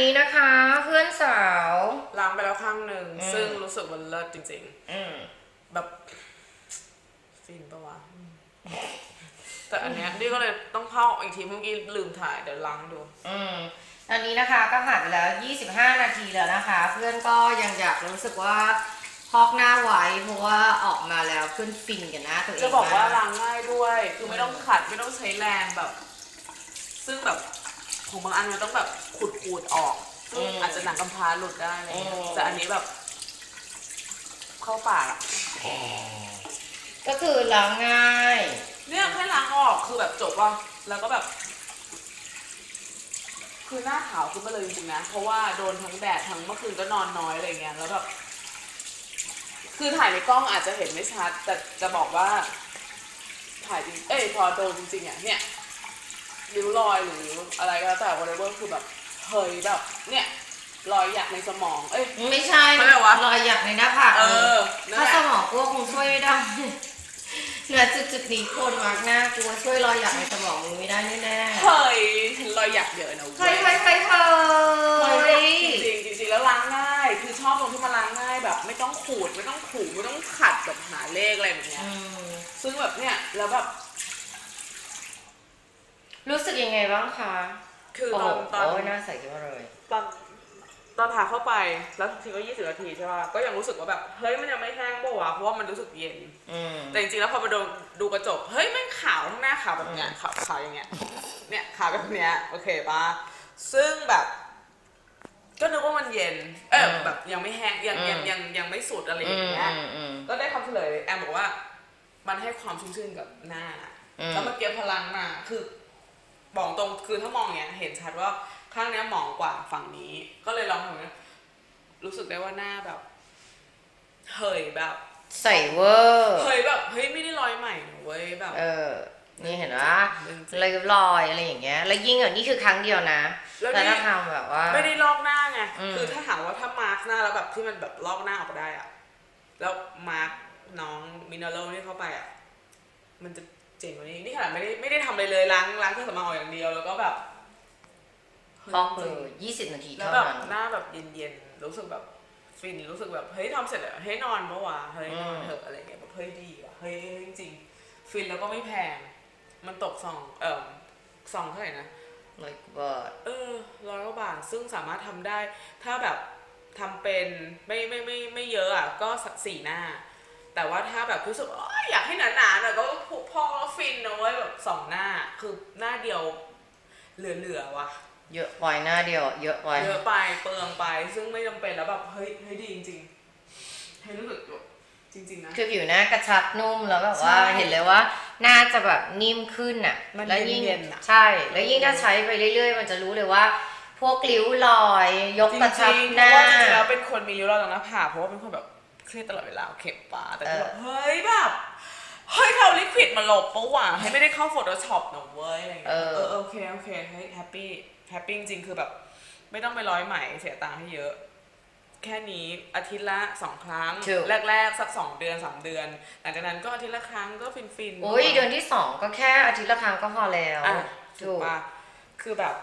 นี้นะคะ เพื่อนสาวล้างไปแล้วข้างหนึ่งอืมซึ่งรู้สึกมันเลิศจริงอืมๆแบบฟินปะวะอืมแต่อันเนี้ยนี่ก็เลยต้องเข้าอีกทีเมื่อกี้ลืมถ่ายเดี๋ยวล้างดู อืมอันนี้นะคะก็ผ่านไปแล้ว 25 นาทีแล้วนะคะ เพื่อนก็ยังอยากรู้สึกว่าพอกหน้าไว้เพราะว่าออกมาแล้วเพื่อนฟินกันหน้าตัวเองจะบอกว่ามาล้างง่ายด้วย คือไม่ต้องขัดไม่ต้องใช้แรงแบบ ซึ่งแบบ ของบางอันมันต้องแบบขูดขูดๆออกซึ่งอาจจะหนังกำพร้าหลุดได้อะไรเงี้ยแต่อันนี้แบบ เข้าปากอะก็คือล้างง่าย เนี่ยแค่ล้างออกคือแบบจบว่ะแล้วก็แบบ คือหน้าขาวขึ้นมาเลยจริงๆนะ เพราะว่าโดนทั้งแดดทั้งเมื่อคืนก็นอนน้อยอะไรเงี้ยแล้วแบบคือถ่ายในกล้องอาจจะเห็นไม่ชัด แต่จะบอกว่า ถ่ายจริงเอ้ยพอโดนจริงๆอะเนี่ย ริ้วรอยหรืออะไรก็แล้วแต่ whatever คือแบบเฮ้ยแบบเนี่ย รอยหยักในสมอง เอ้ย ไม่ใช่เขาเรียกว่ารอยหยักในหน้าผากเออนั่นถ้าแหละ สมองกลัวคงช่วยไม่ได้เหนือจุดจุดๆนี้คนมากหน้ากลัวช่วยรอยหยักในสมองมึงไม่ได้แน่ๆเฮ้ยเห็นรอยหยักเยอะนะเฮ้ยเว้เฮ้ยยเฮ้ยเฮ้เฮ้ยยจริงๆจริงๆแล้วล้างง่าย คือชอบตรงที่มันล้างง่ายแบบ ไม่ต้องขูดไม่ต้องถูไม่ต้องขัดแบบหาเลขอะไรแบบเนี้ย อืม ซึ่งแบบเนี่ยแล้วแบบรู้สึก ยังไงบ้างคะคือโอ้ตโหอนตอน โอ้ยน่าใส่ขึ้นมาเลย ตอนตอนทาเข้าไปแล้วทิ้งก็ยี่สิบนาทีใช่ป่ะก็ยังรู้สึกว่าแบบเฮ้ยมันยังไม่แห้งปะวะเพราะว่ามันรู้สึกเย็น อืม แต่จริงๆแล้วพอมาดูดูกระจกเฮ้ยแม่งขาวทั้งหน้าขาวแบบเนี้ยขาวขาวอย่างเงี้ยเนี่ยขาวแบบเนี้ยโอเคปะซึ่งแบบ ก็นึกว่ามันเย็น เออแบบยังไม่แห้งยังยังยังยังไม่สุดอะไรออืย่ามงเงี้ยอืมอืม ก็ได้คำเฉลยแอมบอกว่า มันให้ความชุ่มชื่นกับหน้า อืม แล้วเมื่อกี้พลังมาคือ บอกตรงคือถ้ามองเนี้ยเห็นชัดว่าข้างเนี้ยหมองกว่าฝั่งนี้ ก็เลยลองทำเนี้ยรู้สึกได้ว่าหน้าแบบเฮ้ยแบบใส่เวอร์เฮ้ยแบบเฮ้ยไม่ได้ร้อยใหม่นะเว้ยแบบ เออ นี่เห็นปะจริงๆเลยรอยอะไรอย่างเงี้ย แล้วยิ่งอะนี่คือครั้งเดียวนะแล้วแต่นี่ถ้าทำแบบว่า ไม่ได้ลอกหน้าไงอืมคือถ้าถามว่าถ้ามาร์กหน้าแล้วแบบที่มันแบบลอกหน้าออกได้อะแล้วมาร์กน้องมินาโลนี่เข้าไปอะมันจะ เจ๋งกว่านี้นี่ขนาดไม่ได้ไม่ได้ทำอะไรเลยล้างล้างเครื่องสำอางออกอย่างเดียว แล้วก็แบบฟอกเลยยี่สิบนาทีแล้วเท่าแบบนั้นหน้าแบบเย็นๆรู้สึกแบบฟินรู้สึกแบบเฮ้ยทำเสร็จแล้วเฮ้ยนอนปะวะเฮ้ยนอนอืมเถอะอะไรเงี้ยแบบเฮ้ยดีว่ะเฮ้ยจริงๆฟินแล้วก็ไม่แพง มันตกซองเอ่อซองเท่าไหร่นะเลยเบิร์ดเออร้อยกว่าบาทซึ่งสามารถทำได้ถ้าแบบทำเป็นไม่ไม่ไม่ไม่เยอะอะก็สักสี่หน้า แต่ว่าถ้าแบบรู้สึกว่าโอ๊ยอยากให้หนาๆหน่อยก็ พอแล้วฟินนะเว้ยแบบสองหน้าคือหน้าเดียว เหลือๆว่ะ เยอะไปหน้าเดียว เยอะไปเยอะไปเปลืองไป ซึ่งไม่จำเป็นแล้วแบบเฮ้ยเฮ้ยดีจริงๆให้รู้สึกแบบจริงๆนะคือผิวหน้ากระชับนุ่มแล้วแบบว่าใช่เห็นเลยว่าหน้าจะแบบนิ่มขึ้นอะมันแล้วยิ่งเย็นๆอะใช่ แล้วยิ่งถ้าใช้ไปเรื่อย ๆ มันจะรู้เลยว่าพวกริ้วรอย ยกจริกระชับงๆหเพน้าราะว่าจริงๆแล้วเป็นคนมีริ้วรอยตรงหน้าผากเพราะว่าเป็นคนแบบเครียดตลอดเวลาเข็บปาแต่คือแบบเฮ้ยแบบ เฮ้ยเขาลิควิดมาหลบปะวะให้ไม่ได้เข้า Photoshop หนูเว้ยอะไรเงี้ยเออ เออโอเคโอเคเฮ้ยแฮปปี้แฮปปี้จริงๆคือแบบ ไม่ต้องไปร้อยไหมเสียตังค์ให้เยอะ แค่นี้อาทิตย์ละสองครั้ง ถูก แรกๆ สักสองเดือนสามเดือน หลังจากนั้นก็อาทิตย์ละครั้งก็ฟินๆโอ้ยเดือนที่สองก็แค่อาทิตย์ละครั้งก็พอแล้ว อะถูถูกกปะคือแบบ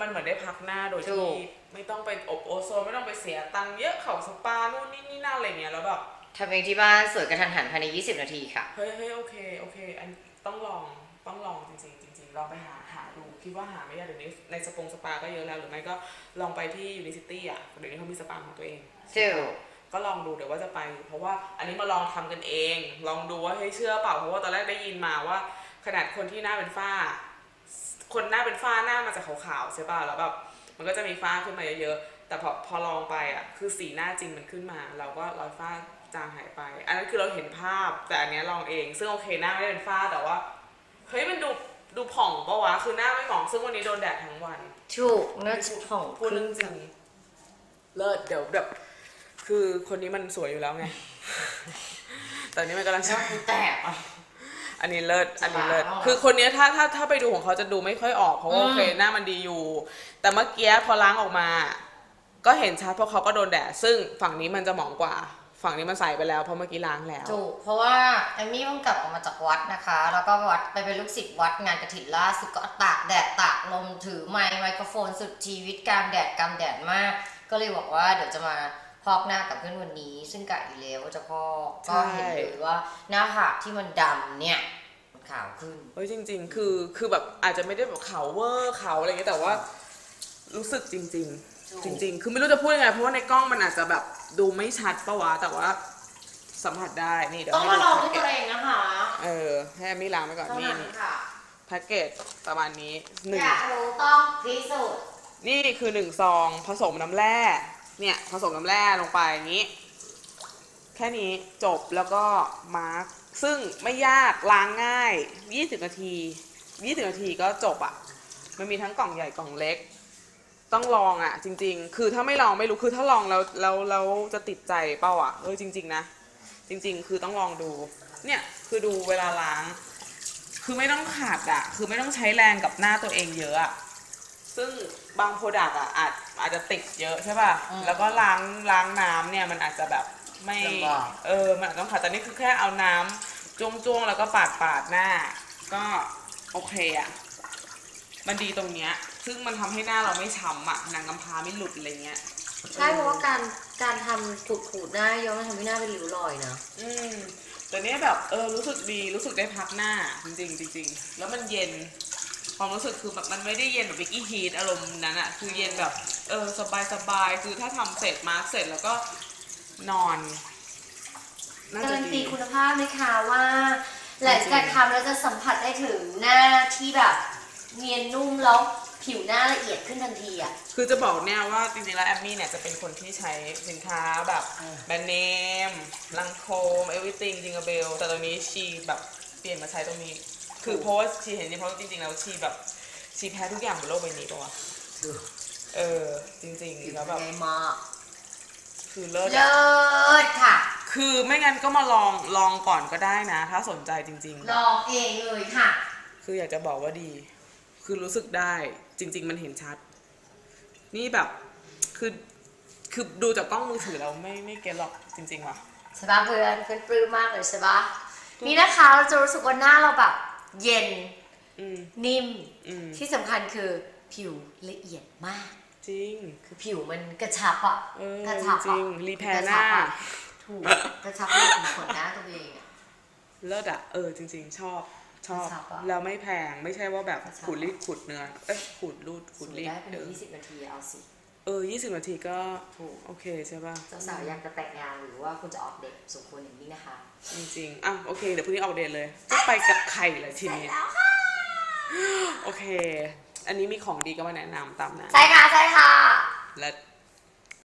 มันเหมือนได้พักหน้าโดยถูที่ก ไม่ต้องไปอบโอโซนไม่ต้องไปเสียตังค์เยอะเขาสปานู่นนี่นี่นั่นอะไรเงี้ยแล้วแบบ ทำเองที่บ้านสวยกระทันหันภายใน 20 นาทีค่ะ เฮ้ยเฮ้ยโอเค โอเค อันต้องลอง ต้องลองจริงๆจริงๆลองไปหา หาดู คิดว่าหาไม่ยากเดี๋ยวนี้ในสปงสปาก็เยอะแล้ว หรือไม่ก็ลองไปที่ยูนิซิตี้อะ เดี๋ยวนี้เขามีสปาของตัวเองถูกก็ลองดูเดี๋ยวว่าจะไป เพราะว่าอันนี้มาลองทำกันเอง ลองดูว่าเฮ้ยเชื่อเปล่า เพราะว่าตอนแรกได้ยินมาว่า ขนาดคนที่หน้าเป็นฝ้า คนหน้าเป็นฝ้าหน้ามาจากขาวๆใช่ป่ะ แล้วแบบมันก็จะมีฝ้าขึ้นมาเยอะๆ แต่พอพอลองไปอะ คือสีหน้าจริงมันขึ้นมา เราก็รอยฝ้า จางหายไป อันนั้นคือเราเห็นภาพแต่อันเนี้ยลองเอง ซึ่งโอเคหน้าไม่ได้เป็นฝ้าแต่ว่าเฮ้ยมันดูดูผ่องปะวะคือหน้าไม่หมองซึ่งวันนี้โดนแดดทั้งวันถูกน่าจะผ่องพูดขึ้เรื่นองจริงเลิศเดี๋ยวแบบคือคนนี้มันสวยอยู่แล้วไง แต่อันนี้มันกำลังชอบแตกอะอันนี้เลิศ อันนี้เลิศจะบ้าเหรอคือคนเนี้ยถ้าถ้าถ้าไปดูของเขาจะดูไม่ค่อยออกเพราะว่าอืมโอเคหน้ามันดีอยู่ แต่เมื่อกี้พอล้างออกมา ก็เห็นชัดเพราะเขาก็โดนแดด ซึ่งฝั่งนี้มันจะหมองกว่า ฝฝั่งนี้มันใสไปแล้วเพราะเมื่อกี้ล้างแล้วถูกเพราะว่าแอมมี่เพิ่งกลับออกมาจากวัดนะคะ แล้วก็วัดไปเป็นลูกศิษย์วัดงานกระถิ่นล่าสุดก็ตากแดดตากลมถือไมค์ไมโครโฟนสุดชีวิตกลางแดดกำแดดมาก ก็เลยบอกว่าเดี๋ยวจะมาพอกหน้ากับเพื่อนวันนี้ ซึ่งกะอยู่แล้วว่าจะพอกใช่ก็เห็นเลยว่าหน้าผากที่มันดำเนี่ยมันขาวขึ้นเฮ้ยจริง ๆ คือคือแบบอาจจะไม่ได้แบบขาวเวอร์ขาวอะไรเงี้ยแต่ว่า รู้สึกจริง ๆ จริง ๆ คือไม่รู้จะพูดยังไงเพราะว่าในกล้องมันอาจจะแบบดูไม่ชัดปะวะแต่ว่าสัมผัสได้นี่เดี๋ยวต้องให้มาดูลองแพ็ด้วกยเกตัวจเองนะคะเออให้แอมมี่ล้างไปก่อนเท่านี่นั้นนี่ค่ะแพ็กเกจประมาณนี้หนึ่อง ยากรู้ต้องพิสูจน์นี่คือหนึ่งซองผสมน้ำแร่ เนี่ยผสมน้ำแร่ลงไปอย่างนี้ แค่นี้จบแล้วก็มาร์กซึ่งไม่ยากล้างง่าย 20 นาที 20 นาทีก็จบอะ่ะ มันมีทั้งกล่องใหญ่กล่องเล็ก ต้องลองอะ่ะ จริง ๆ คือถ้าไม่ลองไม่รู้คือถ้าลองแล้วแล้วแล้วจะติดใจเปล่าอะ่ะเออจริง ๆ นะ จริง ๆ คือต้องลองดู เนี่ยคือดูเวลาล้าง คือไม่ต้องขัดอะ่ะ คือไม่ต้องใช้แรงกับหน้าตัวเองเยอะอะซึ่งบางโปรดักต์อะอาจอาจจะติดเยอะใช่ป่ะ อืมแล้วก็ล้างล้างน้ำเนี่ยมันอาจจะแบบไม่ลำบาก เออมันอาจจะต้องขัดแต่นี่คือแค่เอาน้ำจ้วงจ้วงๆแล้วก็ปาดปาดหน้า ก็โอเคอะ มันดีตรงเนี้ย ซึ่งมันทำให้หน้าเราไม่ช้ำอะหนังกำพร้าไม่หลุดอะไรเงี้ย ใช่เพราะว่าการการทำขูดขูดๆหน้าย้อมมันทำให้หน้าเป็นริ้วรอยนะอืมแต่เนี้ยแบบเออรู้สึกดีรู้สึกได้พักหน้าจริงๆจริงๆแล้วมันเย็นความรู้สึกคือแบบมันไม่ได้เย็นแบบบิกกี้ฮีทอารมณ์นั้นอะคือเย็นแบบเออสบายสบายๆคือถ้าทำเสร็จมาร์กเสร็จแล้วก็นอนน่าการัจะนตีดี คุณภาพนะคะว่าหลังจากทำแล้วจะสัมผัสได้ถึงหน้าที่แบบเนียนนุ่มแล้ว ผิวหน้าละเอียดขึ้นทันทีอะ คือจะบอกเนี่ยว่าจริงๆแล้วแอมมี่เนี่ยจะเป็นคนที่ใช้สินค้าแบบแบรนด์เนม ลังโคมเอวิติงจิงเบล แต่ตอนนี้ชีแบบเปลี่ยนมาใช้ตรงนี้ คือเพราะว่าชีเห็นนี่เพราะจริงๆแล้วชีแบบชีแพ้ทุกอย่างบนโลกใบนี้ปะวะเออ จริงๆแล้วแบบมากคือเลิศเลิอะศค่ะ คือไม่งั้นก็มาลองลองก่อนก็ได้นะ ถ้าสนใจจริงลองเองเลยค่ะ ๆ คืออยากจะบอกว่าดี คือรู้สึกได้ จริง ๆ มันเห็นชัด นี่แบบคือคือดูจากกล้องมือถือเราไม่ไม่เก็ตหรอกจริงๆว่ะใช่ปะเพื่อนเพื่อนปลื้มมากเลยใช่ปะนี่นะคะเราจะรู้สึกว่าหน้าเราแบบ เย็นอืมนิ่มอืมที่สำคัญคือผิวละเอียดมาก จริง คือผิวมันกระชับอะเออกระชับจริอะงรีแพร์หน้ากระชับอะถูกกระชับให้ถึงขนหน้าตัวเองอะเลิศอะเออจริง ๆ ชอบ ชอบกระชับอะ แล้วไม่แพงไม่ใช่ว่าแบบกระชับ ขูดรีดขูดเนื้อเอ้ยขูดรูดขูดรีดได้เป็นเออยี่สิบนาทีเอาสิเออยี่สิบนาทีก็ถูกโอเคใช่ป่ะเจ้าสาวอยากจะแต่งงานหรือว่าคุณจะออกเด็กสมควรอย่างนี้นะคะ จริงๆอะโอเคเดี๋ยวพรุ่งนี้ออกเดทเลยจะไปกับใครล่ะทีนี้แล้วค่ะโอเค อันนี้มีของดีก็มาแนะนำตามนั้นใช่ค่ะ ใช่ค่ะ และ